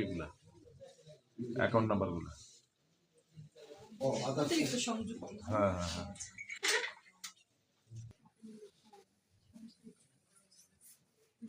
এগুলা অ্যাকাউন্ট নাম্বারগুলো হ্যাঁ হ্যাঁ হ্যাঁ।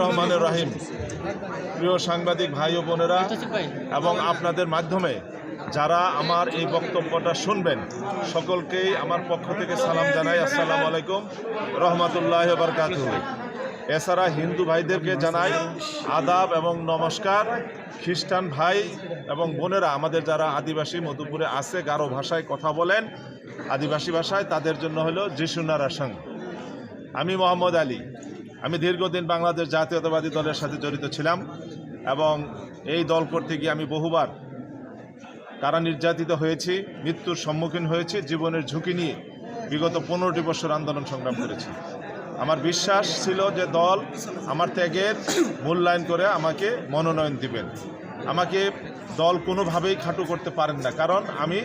রহমানের রাহিম। প্রিয় সাংবাদিক ভাই ও বোনেরা এবং আপনাদের মাধ্যমে যারা আমার এই বক্তব্যটা শুনবেন সকলকেই আমার পক্ষ থেকে সালাম জানাই। আসসালামু আলাইকুম। রহমতুল্লাহ বরকাত এছাড়া হিন্দু ভাইদেরকে জানাই আদাব এবং নমস্কার। খ্রিস্টান ভাই এবং বোনেরা, আমাদের যারা আদিবাসী মধুপুরে আছে, গারো ভাষায় কথা বলেন, আদিবাসী ভাষায়, তাদের জন্য হলো যিশুনারা সঙ্গ আমি মোহাম্মদ আলী। আমি দীর্ঘদিন বাংলাদেশ জাতীয়তাবাদী দলের সাথে জড়িত ছিলাম এবং এই দল করতে গিয়ে আমি বহুবার কারা নির্যাতিত হয়েছি, মৃত্যুর সম্মুখীন হয়েছি, জীবনের ঝুঁকি নিয়ে বিগত পনেরোটি বছর আন্দোলন সংগ্রাম করেছি। আমার বিশ্বাস ছিল যে দল আমার ত্যাগের মূল্যায়ন করে আমাকে মনোনয়ন দিবেন। আমাকে দল কোনোভাবেই খাটু করতে পারেন না। কারণ আমি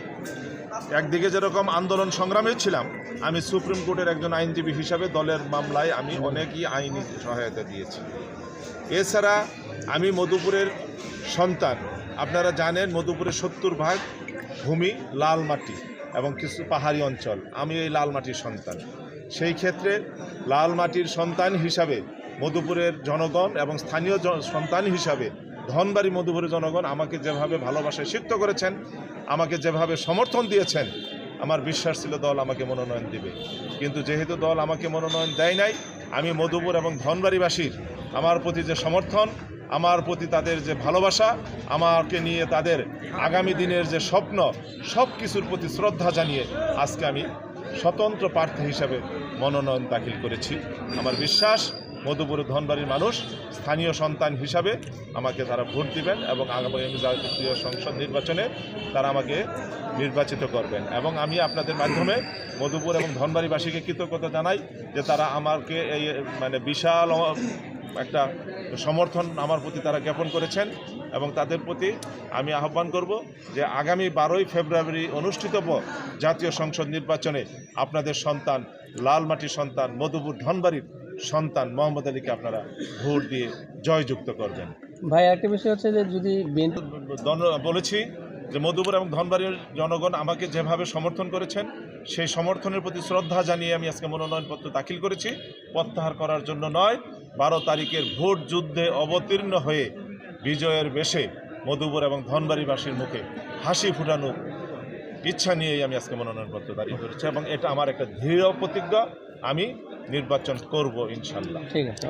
একদিকে যেরকম আন্দোলন সংগ্রামে ছিলাম, আমি সুপ্রিম কোর্টের একজন আইনজীবী হিসাবে দলের মামলায় আমি অনেকই আইনি সহায়তা দিয়েছি। এছাড়া আমি মধুপুরের সন্তান। আপনারা জানেন মধুপুরের সত্তর ভাগ ভূমি লাল মাটি এবং কিছু পাহাড়ি অঞ্চল। আমি এই লাল মাটির সন্তান। সেই ক্ষেত্রে লাল মাটির সন্তান হিসাবে মধুপুরের জনগণ এবং স্থানীয় সন্তান হিসাবে ধনবাড়ি মধুপুরের জনগণ আমাকে যেভাবে ভালোবাসায় সিক্ত করেছেন, আমাকে যেভাবে সমর্থন দিয়েছেন, আমার বিশ্বাস ছিল দল আমাকে মনোনয়ন দিবে। কিন্তু যেহেতু দল আমাকে মনোনয়ন দেয় নাই, আমি মধুপুর এবং ধনবাড়িবাসীর, আমার প্রতি যে সমর্থন, আমার প্রতি তাদের যে ভালোবাসা, আমাকে নিয়ে তাদের আগামী দিনের যে স্বপ্ন সব কিছুর প্রতি শ্রদ্ধা জানিয়ে আজকে আমি স্বতন্ত্র প্রার্থী হিসাবে মনোনয়ন দাখিল করেছি। আমার বিশ্বাস মধুপুর ধনবাড়ির মানুষ স্থানীয় সন্তান হিসাবে আমাকে তারা ভোট দিবেন এবং আগামী জাতীয় সংসদ নির্বাচনে তারা আমাকে নির্বাচিত করবেন। এবং আমি আপনাদের মাধ্যমে মধুপুর এবং ধনবাড়িবাসীকে কৃতজ্ঞতা জানাই যে তারা আমাকে এই মানে বিশাল একটা সমর্থন আমার প্রতি তারা জ্ঞাপন করেছেন এবং তাদের প্রতি আমি আহ্বান করব যে আগামী বারোই ফেব্রুয়ারি অনুষ্ঠিতব্য জাতীয় সংসদ নির্বাচনে আপনাদের সন্তান লালমাটির সন্তান মধুপুর ধনবাড়ির সন্তান মোহাম্মদ আলীকে আপনারা ভোট দিয়ে জয়যুক্ত করবেন। ভাই একটা বিষয় হচ্ছে যে যদি বলেছি যে মধুপুর এবং ধনবাড়ির জনগণ আমাকে যেভাবে সমর্থন করেছেন সেই সমর্থনের প্রতি শ্রদ্ধা জানিয়ে আমি আজকে মনোনয়নপত্র দাখিল করেছি। প্রত্যাহার করার জন্য নয় বারো তারিখের ভোট যুদ্ধে অবতীর্ণ হয়ে বিজয়ের বেশে মধুপুর এবং ধনবাড়িবাসীর মুখে হাসি ফুটানো ইচ্ছা নিয়েই আমি আজকে মনোনয়নপত্র দাঁড়িয়ে করেছি এবং এটা আমার একটা দৃঢ় প্রতিজ্ঞা আমি নির্বাচন করব ইনশাল্লাহ ঠিক আছে।